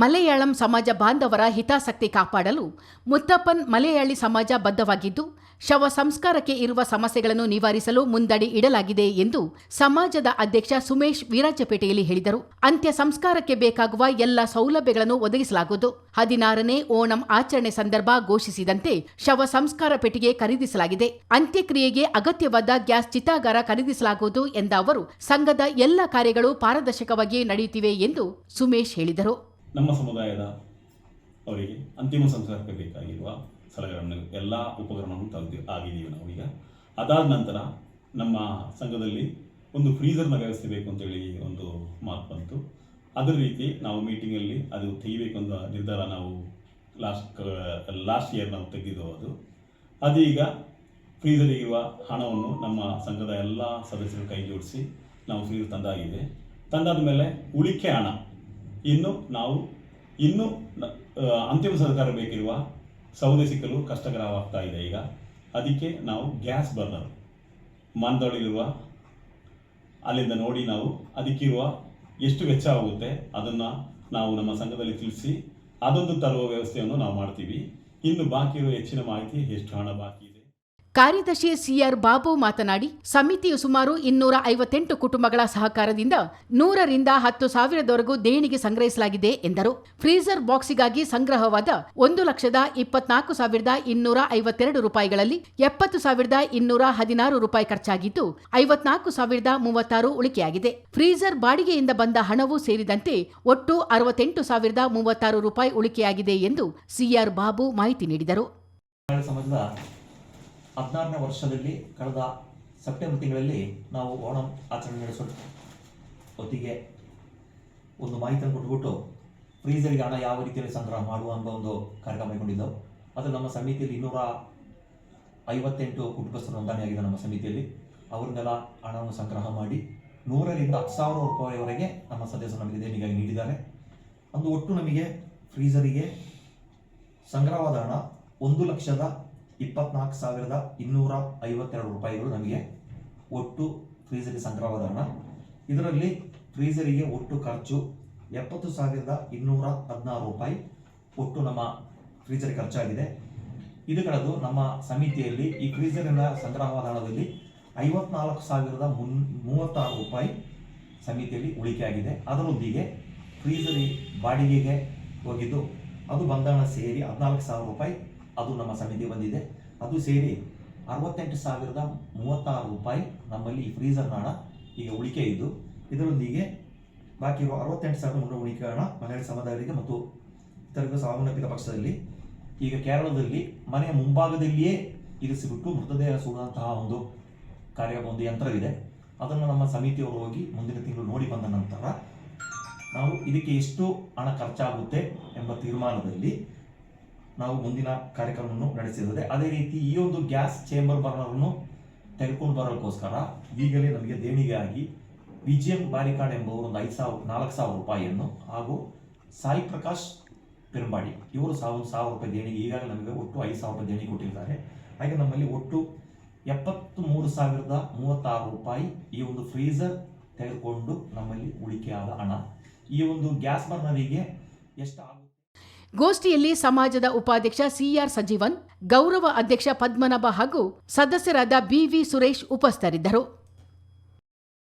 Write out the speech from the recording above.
ಮಲಯಾಳಂ ಸಮಾಜ ಬಾಂಧವರ ಹಿತಾಸಕ್ತಿ ಕಾಪಾಡಲು ಮುತ್ತಪ್ಪನ್ ಮಲಯಾಳಿ ಸಮಾಜ ಬದ್ಧವಾಗಿದ್ದು, ಶವ ಸಂಸ್ಕಾರಕ್ಕೆ ಇರುವ ಸಮಸ್ಯೆಗಳನ್ನು ನಿವಾರಿಸಲು ಮುಂದಡಿ ಇಡಲಾಗಿದೆ ಎಂದು ಸಮಾಜದ ಅಧ್ಯಕ್ಷ ಸುಮೇಶ್ ವೀರಾಜಪೇಟೆಯಲ್ಲಿ ಹೇಳಿದರು. ಅಂತ್ಯ ಸಂಸ್ಕಾರಕ್ಕೆ ಬೇಕಾಗುವ ಎಲ್ಲ ಸೌಲಭ್ಯಗಳನ್ನು ಒದಗಿಸಲಾಗುವುದು. ಹದಿನಾರನೇ ಓಣಂ ಆಚರಣೆ ಸಂದರ್ಭ ಘೋಷಿಸಿದಂತೆ ಶವ ಸಂಸ್ಕಾರ ಪೆಟ್ಟಿಗೆ ಖರೀದಿಸಲಾಗಿದೆ. ಅಂತ್ಯಕ್ರಿಯೆಗೆ ಅಗತ್ಯವಾದ ಗ್ಯಾಸ್ ಚಿತಾಗಾರ ಖರೀದಿಸಲಾಗುವುದು ಎಂದ ಅವರು, ಸಂಘದ ಎಲ್ಲ ಕಾರ್ಯಗಳು ಪಾರದರ್ಶಕವಾಗಿ ನಡೆಯುತ್ತಿವೆ ಎಂದು ಸುಮೇಶ್ ಹೇಳಿದರು. ನಮ್ಮ ಸಮುದಾಯದ ಅವರಿಗೆ ಅಂತಿಮ ಸಂಸ್ಕಾರಕ್ಕೆ ಬೇಕಾಗಿರುವ ಸಲಹೆಗಳನ್ನು ಎಲ್ಲ ಉಪಕರಣವನ್ನು ತೆಗೆದು ಆಗಿದ್ದೀವಿ ಈಗ. ಅದಾದ ನಂತರ ನಮ್ಮ ಸಂಘದಲ್ಲಿ ಒಂದು ಫ್ರೀಸರ್ನ ವ್ಯವಸ್ಥೆ ಬೇಕು ಅಂತೇಳಿ ಒಂದು ಮಾತು ಬಂತು. ಅದರ ರೀತಿ ನಾವು ಮೀಟಿಂಗಲ್ಲಿ ಅದು ತೆಗಿಬೇಕು ಅಂತ ನಿರ್ಧಾರ ನಾವು ಲಾಸ್ಟ್ ಲಾಸ್ಟ್ ಇಯರ್ ನಾವು ತೆಗೆದಿದ್ದೆವು ಅದು. ಅದೀಗ ಫ್ರೀಸರಿಗಿರುವ ಹಣವನ್ನು ನಮ್ಮ ಸಂಘದ ಎಲ್ಲ ಸದಸ್ಯರು ಕೈ ಜೋಡಿಸಿ ನಾವು ಫ್ರೀಸರ್ ತಂದಾಗಿದೆ. ತಂದಾದ ಮೇಲೆ ಉಳಿಕೆ ಹಣ ಇನ್ನು ನಾವು ಇನ್ನು ಅಂತಿಮ ಸರ್ಕಾರ ಬೇಕಿರುವ ಸೌದೆ ಸಿಕ್ಕಲು ಕಷ್ಟಕರವಾಗ್ತಾ ಇದೆ ಈಗ. ಅದಕ್ಕೆ ನಾವು ಗ್ಯಾಸ್ ಬರ್ನರ್ ಮಾನದೊಳಗಿರುವ ಅಲ್ಲಿಂದ ನೋಡಿ ನಾವು ಅದಕ್ಕಿರುವ ಎಷ್ಟು ವೆಚ್ಚ ಆಗುತ್ತೆ ಅದನ್ನು ನಾವು ನಮ್ಮ ಸಂಘದಲ್ಲಿ ತಿಳಿಸಿ ಅದೊಂದು ತರುವ ವ್ಯವಸ್ಥೆಯನ್ನು ನಾವು ಮಾಡ್ತೀವಿ. ಇನ್ನು ಬಾಕಿ ಇರುವ ಹೆಚ್ಚಿನ ಮಾಹಿತಿ ಎಷ್ಟು ಹಣ ಬಾಕಿ ಇದೆ ಕಾರ್ಯದರ್ಶಿ ಸಿಆರ್ ಬಾಬು ಮಾತನಾಡಿ, ಸಮಿತಿಯು ಸುಮಾರು ಇನ್ನೂರ ಐವತ್ತೆಂಟು ಕುಟುಂಬಗಳ ಸಹಕಾರದಿಂದ ನೂರರಿಂದ ಹತ್ತು ಸಾವಿರದವರೆಗೂ ದೇಣಿಗೆ ಸಂಗ್ರಹಿಸಲಾಗಿದೆ ಎಂದರು. ಫ್ರೀಜರ್ ಬಾಕ್ಸಿಗಾಗಿ ಸಂಗ್ರಹವಾದ ಒಂದು ಲಕ್ಷದ ಇಪ್ಪತ್ನಾಲ್ಕು ಸಾವಿರದ ಇನ್ನೂರ ಐವತ್ತೆರಡು ರೂಪಾಯಿಗಳಲ್ಲಿ ಎಪ್ಪತ್ತು ಸಾವಿರದ ಇನ್ನೂರ ಹದಿನಾರು ರೂಪಾಯಿ ಖರ್ಚಾಗಿದ್ದು, ಐವತ್ನಾಲ್ಕು ಸಾವಿರದ ಮೂವತ್ತಾರು ಉಳಿಕೆಯಾಗಿದೆ. ಫ್ರೀಜರ್ ಬಾಡಿಗೆಯಿಂದ ಬಂದ ಹಣವೂ ಸೇರಿದಂತೆ ಒಟ್ಟು ಅರವತ್ತೆಂಟು ಸಾವಿರದ ಮೂವತ್ತಾರು ರೂಪಾಯಿ ಉಳಿಕೆಯಾಗಿದೆ ಎಂದು ಸಿಆರ್ ಬಾಬು ಮಾಹಿತಿ ನೀಡಿದರು. ಹದಿನಾರನೇ ವರ್ಷದಲ್ಲಿ ಕಳೆದ ಸೆಪ್ಟೆಂಬರ್ ತಿಂಗಳಲ್ಲಿ ನಾವು ಓಣಂ ಆಚರಣೆ ನಡೆಸೋ ಹೊತ್ತಿಗೆ ಒಂದು ಮಾಹಿತಿಯನ್ನು ಕೊಟ್ಬಿಟ್ಟು ಫ್ರೀಸರಿಗೆ ಹಣ ಯಾವ ರೀತಿಯಲ್ಲಿ ಸಂಗ್ರಹ ಮಾಡುವ ಎಂಬ ಒಂದು ಕಾರ್ಯಕ್ರಮ ಕೈಗೊಂಡಿದ್ದೆವು ಅದು ನಮ್ಮ ಸಮಿತಿಯಲ್ಲಿ ಇನ್ನೂರ ಐವತ್ತೆಂಟು ಕುಟುಂಬಸ್ಥರು ನೋಂದಣಿಯಾಗಿದೆ ನಮ್ಮ ಸಮಿತಿಯಲ್ಲಿ. ಅವರಿಂದೆಲ್ಲ ಹಣವನ್ನು ಸಂಗ್ರಹ ಮಾಡಿ ನೂರರಿಂದ ಹತ್ತು ಸಾವಿರ ರೂಪಾಯಿವರೆಗೆ ನಮ್ಮ ಸದಸ್ಯರು ನಮಗೆ ದೇಣಿಗಾಗಿ ನೀಡಿದ್ದಾರೆ. ಅಂದು ಒಟ್ಟು ನಮಗೆ ಫ್ರೀಸರಿಗೆ ಸಂಗ್ರಹವಾದ ಹಣ ಒಂದು ಲಕ್ಷದ ಇಪ್ಪತ್ನಾಲ್ಕು ಸಾವಿರದ ಇನ್ನೂರ ಐವತ್ತೆರಡು ರೂಪಾಯಿಗಳು ನಮಗೆ ಒಟ್ಟು ಫ್ರೀಸರಿ ಸಂಗ್ರಹವಾದ ಹಣ ಇದರಲ್ಲಿ ಫ್ರೀಸರಿಗೆ ಒಟ್ಟು ಖರ್ಚು ಎಪ್ಪತ್ತು ಸಾವಿರದ ಇನ್ನೂರ ಹದಿನಾರು ರೂಪಾಯಿ ಒಟ್ಟು ನಮ್ಮ ಫ್ರೀಸರ್ ಖರ್ಚಾಗಿದೆ. ಇದು ಕಳೆದು ನಮ್ಮ ಸಮಿತಿಯಲ್ಲಿ ಈ ಫ್ರೀಸರಿನ ಸಂಗ್ರಹವಾದ ಹಣದಲ್ಲಿ ಐವತ್ನಾಲ್ಕು ಸಾವಿರದ ಮುನ್, ಮೂವತ್ತಾರು ರೂಪಾಯಿ ಸಮಿತಿಯಲ್ಲಿ ಉಳಿಕೆಯಾಗಿದೆ ಅದರೊಂದಿಗೆ ಫ್ರೀಸರಿ ಬಾಡಿಗೆಗೆ ಹೋಗಿದ್ದು ಅದು ಹಣ ಸೇರಿ ಹದಿನಾಲ್ಕು ಸಾವಿರ ರೂಪಾಯಿ ಅದು ನಮ್ಮ ಸಮಿತಿ ಬಂದಿದೆ. ಅದು ಸೇರಿ ಅರವತ್ತೆಂಟು ಸಾವಿರದ ಮೂವತ್ತಾರು ರೂಪಾಯಿ ನಮ್ಮಲ್ಲಿ ಈ ಫ್ರೀಸರ್ನ ಹಣ ಈಗ ಉಳಿಕೆ ಇದ್ದು, ಇದರೊಂದಿಗೆ ಬಾಕಿ ಇರುವ ಅರವತ್ತೆಂಟು ಸಾವಿರದ ಮುನ್ನೂರು ಉಳಿಕೆ ಹಣ ಮನೆಯ ಸಮುದಾಯರಿಗೆ ಮತ್ತು ಇತರರಿಗೂ ಸಾವನ್ನಪ್ಪಿದ ಪಕ್ಷದಲ್ಲಿ ಈಗ ಕೇರಳದಲ್ಲಿ ಮನೆಯ ಮುಂಭಾಗದಲ್ಲಿಯೇ ಇರಿಸಿಬಿಟ್ಟು ಮೃತದೇಹ ಸುಡುವಂತಹ ಒಂದು ಕಾರ್ಯ ಒಂದು ಯಂತ್ರವಿದೆ. ಅದನ್ನು ನಮ್ಮ ಸಮಿತಿಯವರು ಹೋಗಿ ಮುಂದಿನ ತಿಂಗಳು ನೋಡಿ ಬಂದ ನಂತರ ನಾವು ಇದಕ್ಕೆ ಎಷ್ಟು ಹಣ ಖರ್ಚಾಗುತ್ತೆ ಎಂಬ ತೀರ್ಮಾನದಲ್ಲಿ ನಾವು ಮುಂದಿನ ಕಾರ್ಯಕ್ರಮವನ್ನು ನಡೆಸಿರುತ್ತದೆ ಅದೇ ರೀತಿ ಈ ಒಂದು ಗ್ಯಾಸ್ ಚೇಂಬರ್ ಬರ್ನರನ್ನು ತೆಗೆದುಕೊಂಡು ಬರೋಕ್ಕೋಸ್ಕರ ಈಗಲೇ ನಮಗೆ ದೇಣಿಗೆಯಾಗಿ ಎಂ ಬಾರಿಕಾಡ್ ಎಂಬವರು ಒಂದು ಐದು ಸಾವಿರ ನಾಲ್ಕು ಸಾವಿರ ರೂಪಾಯಿಯನ್ನು ಹಾಗೂ ಸಾಯಿ ಪ್ರಕಾಶ್ ಪೆರುಂಬಾಡಿ, ಇವರು ಸಾವಿರ ಸಾವಿರ ರೂಪಾಯಿ ದೇಣಿಗೆ ಈಗಾಗಲೇ ನಮಗೆ ಒಟ್ಟು ಐದು ಸಾವಿರ ರೂಪಾಯಿ ದೇಣಿಗೆ ಕೊಟ್ಟಿದ್ದಾರೆ. ಹಾಗೆ ನಮ್ಮಲ್ಲಿ ಒಟ್ಟು ಎಪ್ಪತ್ತು ಮೂರು ಸಾವಿರದ ಮೂವತ್ತಾರು ರೂಪಾಯಿ ಈ ಒಂದು ಫ್ರೀಸರ್ ತೆಗೆದುಕೊಂಡು ನಮ್ಮಲ್ಲಿ ಉಳಿಕೆಯಾದ ಹಣ. ಈ ಒಂದು ಗ್ಯಾಸ್ ಬರ್ನರಿಗೆ ಎಷ್ಟು ಗೋಷ್ಠಿಯಲ್ಲಿ ಸಮಾಜದ ಉಪಾಧ್ಯಕ್ಷ ಸಿಆರ್ ಸಜೀವನ್ ಗೌರವ ಅಧ್ಯಕ್ಷ ಪದ್ಮನಾಭ ಹಾಗೂ ಸದಸ್ಯರಾದ ಬಿವಿ ಸುರೇಶ್ ಉಪಸ್ಥಿತರಿದ್ದರು.